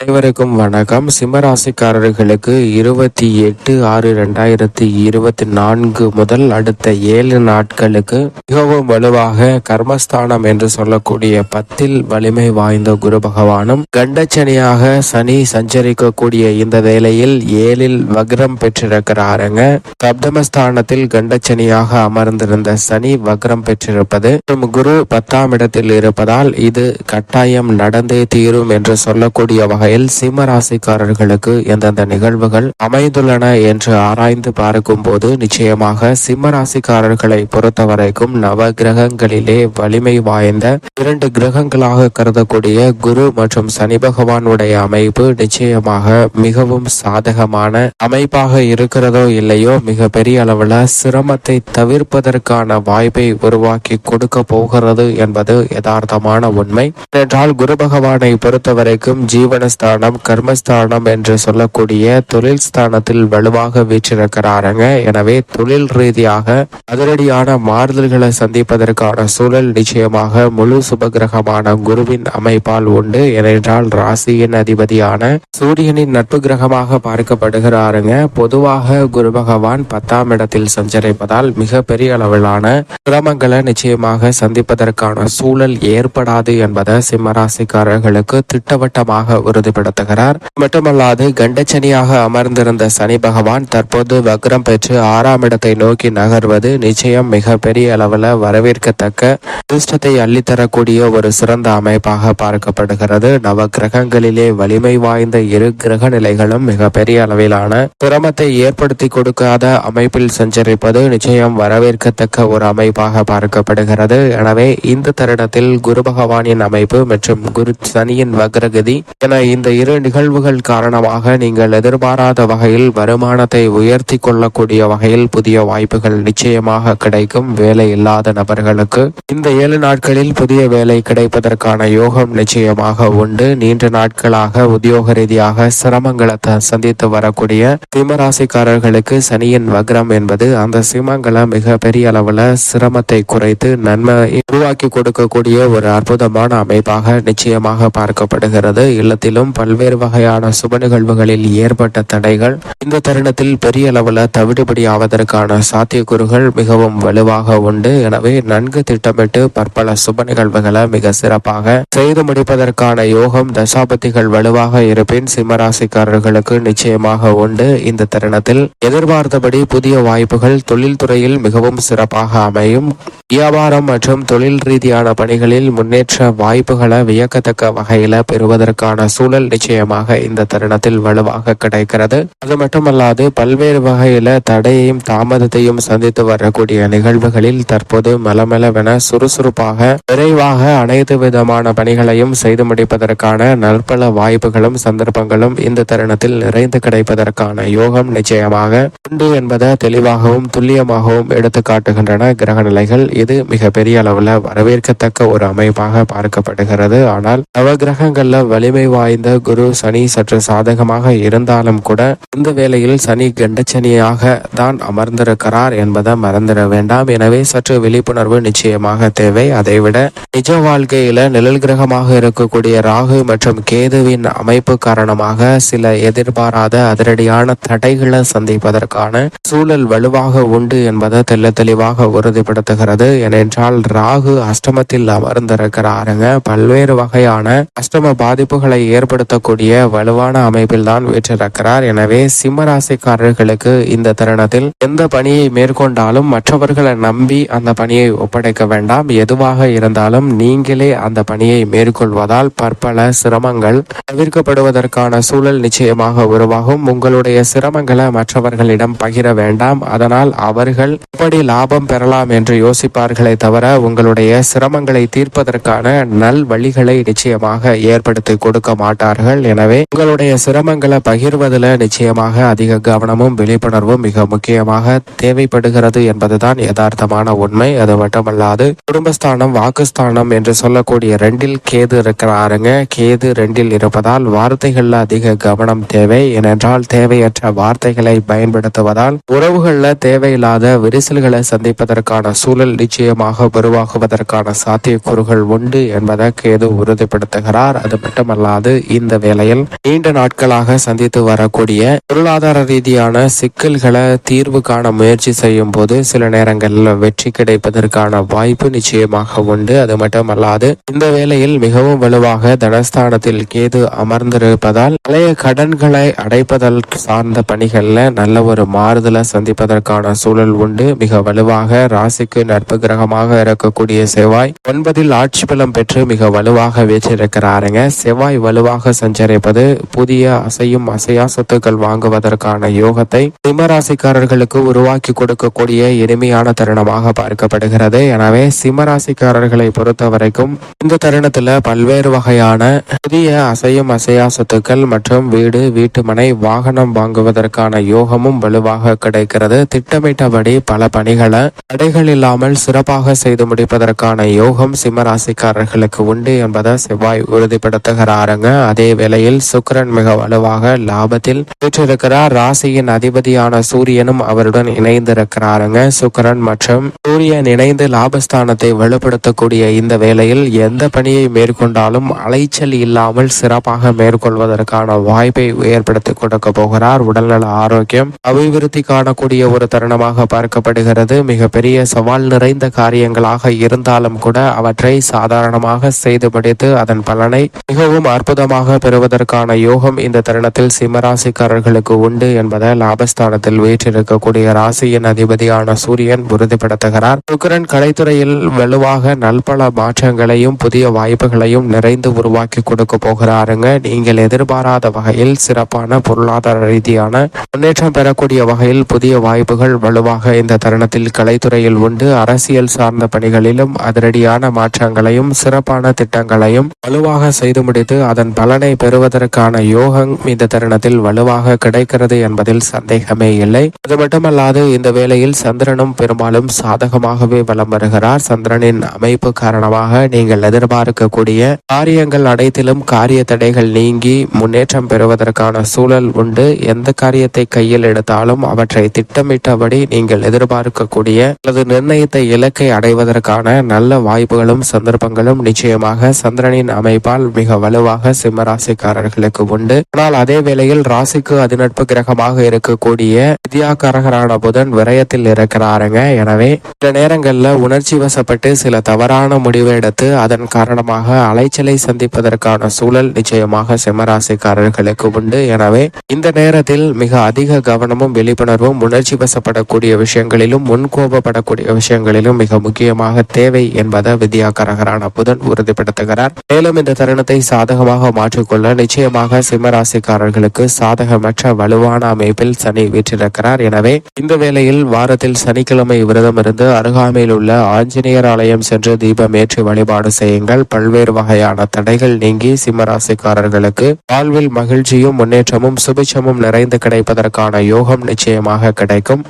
அனைவருக்கும் வணக்கம். சிம்மராசிக்காரர்களுக்கு இருபத்தி எட்டு ஆறு ரெண்டாயிரத்தி இருபத்தி நான்கு முதல் அடுத்த ஏழு நாட்களுக்கு மிகவும் வலுவாக கர்மஸ்தானம் என்று சொல்லக்கூடிய பத்தில் வலிமை வாய்ந்த குரு பகவானும் கண்டச்சனியாக சனி சஞ்சரிக்கக்கூடிய இந்த வேளையில் ஏழில் வக்ரம் பெற்றிருக்கிறாருங்க. சப்தமஸ்தானத்தில் கண்டச்சனியாக அமர்ந்திருந்த சனி வக்ரம் பெற்றிருப்பது மற்றும் குரு பத்தாம் இடத்தில் இருப்பதால் இது கட்டாயம் நடந்தே தீரும் என்று சொல்லக்கூடிய வகையில் சிம்ம ராசிக்காரர்களுக்கு எந்தெந்த நிகழ்வுகள் அமைந்துள்ளன என்று ஆராய்ந்து பார்க்கும் போது நிச்சயமாக சிம்ம ராசிக்காரர்களை பொறுத்தவரைக்கும் நவ கிரகங்களிலே வலிமை வாய்ந்த இரண்டு கிரகங்களாக கருதக்கூடிய குரு மற்றும் சனி பகவானுடைய அமைப்பு நிச்சயமாக மிகவும் சாதகமான அமைப்பாக இருக்கிறதோ இல்லையோ மிக பெரிய அளவுல சிரமத்தை தவிர்ப்பதற்கான வாய்ப்பை உருவாக்கி கொடுக்க போகிறது என்பது யதார்த்தமான உண்மை. என்றால் குரு பகவானை பொறுத்தவரைக்கும் ஜீவனஸ்தானம் கர்மஸ்தானம் என்று சொல்லக்கூடிய தொழில் ஸ்தானத்தில் வலுவாக வீற்றிருக்கிறாருங்க. எனவே தொழில் ரீதியாக அதிரடியான மாறுதல்களை சந்திப்பதற்கான சூழல் நிச்சயமாக முழு சுபகிரகமான குருவின் அமைப்பால் உண்டு. ஏனென்றால் ராசியின் அதிபதியான சூரியனின் நட்பு கிரகமாக பார்க்கப்படுகிறாருங்க. பொதுவாக குரு பகவான் பத்தாம் இடத்தில் சஞ்சரிப்பதால் மிக பெரிய அளவிலான சிரமங்களை நிச்சயமாக சந்திப்பதற்கான சூழல் ஏற்படாது என்பதை சிம்மராசிக்காரர்களுக்கு திட்டவட்டமாக உறுதிப்படுத்துகிறார் மட்டுமல்லாது கண்டச்சனியாக அமர்ந்திருந்த சனி பகவான் தற்போது வக்ரம் பெற்று ஆறாம் இடத்தை நோக்கி நகர்வது நிச்சயம் மிக பெரிய அளவில் வரவேற்கத்தக்க அதிர்ஷ்டத்தை அள்ளித்தரக்கூடிய ஒரு சிறந்த அமைப்பாக பார்க்கப்படுகிறது. நவ கிரகங்களிலே வலிமை வாய்ந்த இரு கிரக நிலைகளும் மிக பெரிய அளவிலான சிரமத்தை ஏற்படுத்தி கொடுக்காத அமைப்பில் சஞ்சரிப்பது நிச்சயம் வரவேற்கத்தக்க ஒரு அமைப்பாக பார்க்கப்படுகிறது. எனவே இந்த தருணத்தில் குரு பகவானின் அமைப்பு மற்றும் குரு சனியின் வக்ரகதி என இந்த இரு நிகழ்வுகள் காரணமாக நீங்கள் எதிர்பாராத வகையில் வருமானத்தை உயர்த்தி கொள்ளக்கூடிய வகையில் புதிய வாய்ப்புகள் நிச்சயமாக கிடைக்கும். வேலை இல்லாத நபர்களுக்கு இந்த ஏழு நாட்களில் புதிய வேலை கிடைப்பதற்கான யோகம் நிச்சயமாக உண்டு. நீண்ட நாட்களாக உத்தியோக ரீதியாக சிரமங்களை த- சந்தித்து வரக்கூடிய சிம்மராசிக்காரர்களுக்கு சனியின் வக்ரம் என்பது அந்த சிம்மங்களை மிக பெரிய அளவுல சிரமத்தை குறைத்து நன்மை உருவாக்கி கொடுக்கக்கூடிய ஒரு அற்புதமான அமைப்பாக நிச்சயமாக பார்க்கப்படுகிறது. இல்லத்திலும் பல்வேறு வகையான சுப நிகழ்வுகளில் ஏற்பட்ட தடைகள் இந்த தருணத்தில் பெரிய அளவில் தவிடுபடி ஆவதற்கான சாத்தியக்கூறுகள் மிகவும் வலுவாக உண்டு. எனவே நன்கு திட்டமிட்டு பற்பல சுப நிகழ்வுகளை மிக சிறப்பாக செய்து முடிப்பதற்கான யோகம் தசாபதிகள் வலுவாக இருப்பின் சிம்மராசிக்காரர்களுக்கு நிச்சயமாக உண்டு. இந்த தருணத்தில் எதிர்பார்த்தபடி புதிய வாய்ப்புகள் தொழில்துறையில் மிகவும் சிறப்பாக அமையும். வியாபாரம் மற்றும் தொழில் ரீதியான பணிகளில் முன்னேற்ற வாய்ப்புகளை வியக்கத்தக்க வகையில பெறுவதற்கான சூழல் நிச்சயமாக இந்த தருணத்தில் வலுவாக கிடைக்கிறது. அது மட்டுமல்லாது பல்வேறு வகையில தடையையும் தாமதத்தையும் சந்தித்து வரக்கூடிய நிகழ்வுகளில் தற்போது மலமளவென சுறுசுறுப்பாக விரைவாக அனைத்து விதமான பணிகளையும் செய்து முடிப்பதற்கான நற்பல வாய்ப்புகளும் சந்தர்ப்பங்களும் இந்த தருணத்தில் நிறைந்து கிடைப்பதற்கான யோகம் நிச்சயமாக உண்டு என்பதை தெளிவாகவும் துல்லியமாகவும் எடுத்து காட்டுகின்றன கிரக நிலைகள். இது மிக பெரிய அளவுல வரவேற்கத்தக்க ஒரு அமைப்பாக பார்க்கப்படுகிறது. ஆனால் நவ கிரகங்கள்ல வலிமை வாய்ந்த குரு சனி சற்று சாதகமாக இருந்தாலும் கூட இந்த வேளையில் சனி கண்டச்சனியாக தான் அமர்ந்திருக்கிறார் என்பதை மறந்துட வேண்டாம். எனவே சற்று விழிப்புணர்வு நிச்சயமாக தேவை. அதைவிட நிஜ வாழ்க்கையில நிழல் கிரகமாக இருக்கக்கூடிய ராகு மற்றும் கேதுவின் அமைப்பு காரணமாக சில எதிர்பாராத அதிரடியான தடைகளை சந்திப்பதற்கான சூழல் வலுவாக உண்டு என்பதை தெள்ள தெளிவாக உறுதிப்படுத்துகிறது. ஏனென்றால் ராகு அஷ்டமத்தில் அமர்ந்திருக்கிறாருங்க. பல்வேறு வகையான அஷ்டம பாதிப்புகளை ஏற்படுத்தக்கூடிய வலுவான அமைப்பில் தான் வீற்றிருக்கிறார் எனவே சிம்மராசிக்காரர்களுக்கு இந்த தருணத்தில் எந்த பணியை மேற்கொண்டாலும் மற்றவர்களை நம்பி அந்த பணியை ஒப்படைக்க வேண்டாம். எதுவாக இருந்தாலும் நீங்களே அந்த பணியை மேற்கொள்வதால் பற்பல சிரமங்கள் தவிர்க்கப்படுவதற்கான சூழல் நிச்சயமாக உருவாகும். உங்களுடைய சிரமங்களை மற்றவர்களிடம் பகிர வேண்டாம். அதனால் அவர்கள் எப்படி லாபம் பெறலாம் என்று யோசிப்பார்களே தவிர உங்களுடைய சிரமங்களை தீர்ப்பதற்கான நல் வழிகளை நிச்சயமாக ஏற்படுத்தி கொடுக்க மாட்டார்கள். எனவே உங்களுடைய சிரமங்களை பகிர்வதில் நிச்சயமாக அதிக கவனமும் விழிப்புணர்வும் மிக முக்கியமாக தேவைப்படுகிறது என்பதுதான் யதார்த்தமான உண்மை. அது மட்டுமல்லாது குடும்பஸ்தானம் வாக்குஸ்தானம் என்று சொல்லக்கூடிய ரெண்டில் கேது இருக்கிறாருங்க. கேது ரெண்டில் இருப்பதால் வார்த்தைகள்ல அதிக கவனம் தேவை. ஏனென்றால் தேவையற்ற வார்த்தைகளை பயன்படுத்துவதால் உறவுகள்ல தேவையில்லாத விரிசல்களை சந்திப்பதற்கான சூழல் நிச்சயமாக உருவாகுவதற்கான சாத்தியக்கூறுகள் உண்டு என்பதை கேது உறுதிப்படுத்துகிறார். அது மட்டுமல்லாது இந்த வேளையில் நீண்ட நாட்களாக சந்தித்து வரக்கூடிய பொருளாதார ரீதியான சிக்கல்களை தீர்வு காண முயற்சி செய்யும் போது சில நேரங்களில் வெற்றி கிடைப்பதற்கான வாய்ப்பு நிச்சயமாக உண்டு. அது மட்டுமல்லாது இந்த வேளையில் மிகவும் வலுவாக தனஸ்தானத்தில் கேது அமர்ந்திருப்பதால் பழைய கடன்களை அடைப்பதல் சார்ந்த பணிகள்ல நல்ல ஒரு மாறுதலை சந்திப்பதற்கான சூழல் உண்டு. மிக வலுவாக ராசிக்கு நட்பு கிரகமாக இருக்கக்கூடிய செவ்வாய் ஒன்பதில் ஆட்சி பலம் பெற்று மிக வலுவாக வீற்றிருக்கிறாருங்க. செவ்வாய் வலுவாக சஞ்சரிப்பது புதிய அசையும் அசையா சொத்துக்கள் வாங்குவதற்கான யோகத்தை சிம்மராசிக்காரர்களுக்கு உருவாக்கி கொடுக்கக்கூடிய இனிமையான தருணமாக பார்க்கப்படுகிறது. எனவே சிம்மராசிக்காரர்களை பொறுத்த வரைக்கும் இந்த தருணத்துல பல்வேறு வகையான புதிய அசையும் அசையா சொத்துக்கள் மற்றும் வீடு வீட்டுமனை வாகனம் வாங்குவதற்கான யோகமும் வலுவாக கிடைக்கிறது. திட்டமிட்டபடி பல பணிகளை தடைகள் இல்லாமல் சிறப்பாக செய்து முடிப்பதற்கான யோகம் சிம்மராசிக்காரர்களுக்கு உண்டு என்பதை செவ்வாய் உறுதிப்படுத்துகிறாருங்க. அதே வேளையில் சுக்கிரன் மிக வலுவாக லாபத்தில் பெற்றிருக்கிறார். ராசியின் அதிபதியான சூரியனும் அவருடன் இணைந்திருக்கிறாருங்க. சுக்கரன் மற்றும் சூரியன் இணைந்து லாபஸ்தானத்தை வலுப்படுத்தக்கூடிய இந்த வேளையில் எந்த பணியை மேற்கொண்டாலும் அலைச்சல் இல்லாமல் சிறப்பாக மேற்கொள்வதற்கான வாய்ப்பை ஏற்படுத்தி கொடுக்க போகிறார். உடல்நல ஆரோக்கியம் அபிவிருத்தி காணக்கூடிய ஒரு தருணமாக பார்க்கப்படுகிறது. மிகப்பெரிய சவால் நிறைந்த காரியங்களாக இருந்தாலும் கூட அவற்றை சாதாரணமாக செய்து முடித்து அதன் பலனை மிகவும் அற்புதமாக லாபமாக பெறுவதற்கான யோகம் இந்த தருணத்தில் சிம்மராசிக்காரர்களுக்கு உண்டு என்பதை லாபஸ்தானத்தில் வீற்றிருக்கக்கூடிய ராசியின் அதிபதியான சூரியன் உறுதிப்படுத்துகிறார். சுக்கரன் கலைத்துறையில் வலுவாக நல்பல மாற்றங்களையும் புதிய வாய்ப்புகளையும் நிறைந்து உருவாக்கி கொடுக்க போகிறாருங்க. நீங்கள் எதிர்பாராத வகையில் சிறப்பான பொருளாதார ரீதியான முன்னேற்றம் பெறக்கூடிய வகையில் புதிய வாய்ப்புகள் வலுவாக இந்த தருணத்தில் கலைத்துறையில் உண்டு. அரசியல் சார்ந்த பணிகளிலும் அதிரடியான மாற்றங்களையும் சிறப்பான திட்டங்களையும் வலுவாக செய்து முடித்து அதன் பலனை பெறுவதற்கான யோகம் இந்த தருணத்தில் வலுவாக கிடைக்கிறது என்பதில் சந்தேகமே இல்லை. அது மட்டுமல்லாது இந்த வேளையில் சந்திரனும் பெரும்பாலும் சாதகமாகவே வலம் வருகிறார். சந்திரனின் அமைப்பு காரணமாக நீங்கள் எதிர்பார்க்கக்கூடிய காரியங்கள் அனைத்திலும் காரிய தடைகள் நீங்கி முன்னேற்றம் பெறுவதற்கான சூழல் உண்டு. எந்த காரியத்தை கையில் எடுத்தாலும் அவற்றை திட்டமிட்டபடி நீங்கள் எதிர்பார்க்கக்கூடிய அல்லது நிர்ணயித்த இலக்கை அடைவதற்கான நல்ல வாய்ப்புகளும் சந்தர்ப்பங்களும் நிச்சயமாக சந்திரனின் அமைப்பால் மிக வலுவாக சிம்மராசிக்காரர்களுக்கு உண்டு. ஆனால் அதே வேளையில் ராசிக்கு அதிநட்பு கிரகமாக இருக்கக்கூடிய வித்யாகாரகரான புதன் விரயத்தில் இருக்கிறாருங்க. எனவே சில நேரங்கள்ல உணர்ச்சி வசப்பட்டு சில தவறான முடிவு எடுத்து அதன் காரணமாக அலைச்சலை சந்திப்பதற்கான சூழல் நிச்சயமாக சிம்மராசிக்காரர்களுக்கு உண்டு. எனவே இந்த நேரத்தில் மிக அதிக கவனமும் விழிப்புணர்வும் உணர்ச்சி வசப்படக்கூடிய விஷயங்களிலும் முன்கோபப்படக்கூடிய விஷயங்களிலும் மிக முக்கியமாக தேவை என்பதை வித்யாகரகரான புதன் உறுதிப்படுத்துகிறார். மேலும் இந்த தருணத்தை சாதகமாக மாற்றிக்கொள்ள நிச்சயமாக சிம்மராசிக்காரர்களுக்கு சாதகமற்ற வலுவான அமைப்பில் சனி வீற்றிருக்கிறார். எனவே இந்த வேளையில் வாரத்தில் சனிக்கிழமை விரதம் இருந்து அருகாமையில் உள்ள ஆஞ்சநேயர் ஆலயம் சென்று தீபம் ஏற்றி வழிபாடு செய்யுங்கள். பல்வேறு வகையான தடைகள் நீங்கி சிம்மராசிக்காரர்களுக்கு வாழ்வில் மகிழ்ச்சியும் முன்னேற்றமும் சுபிச்சமும் நிறைந்து கிடைப்பதற்கான யோகம் நிச்சயமாக கிடைக்கும்.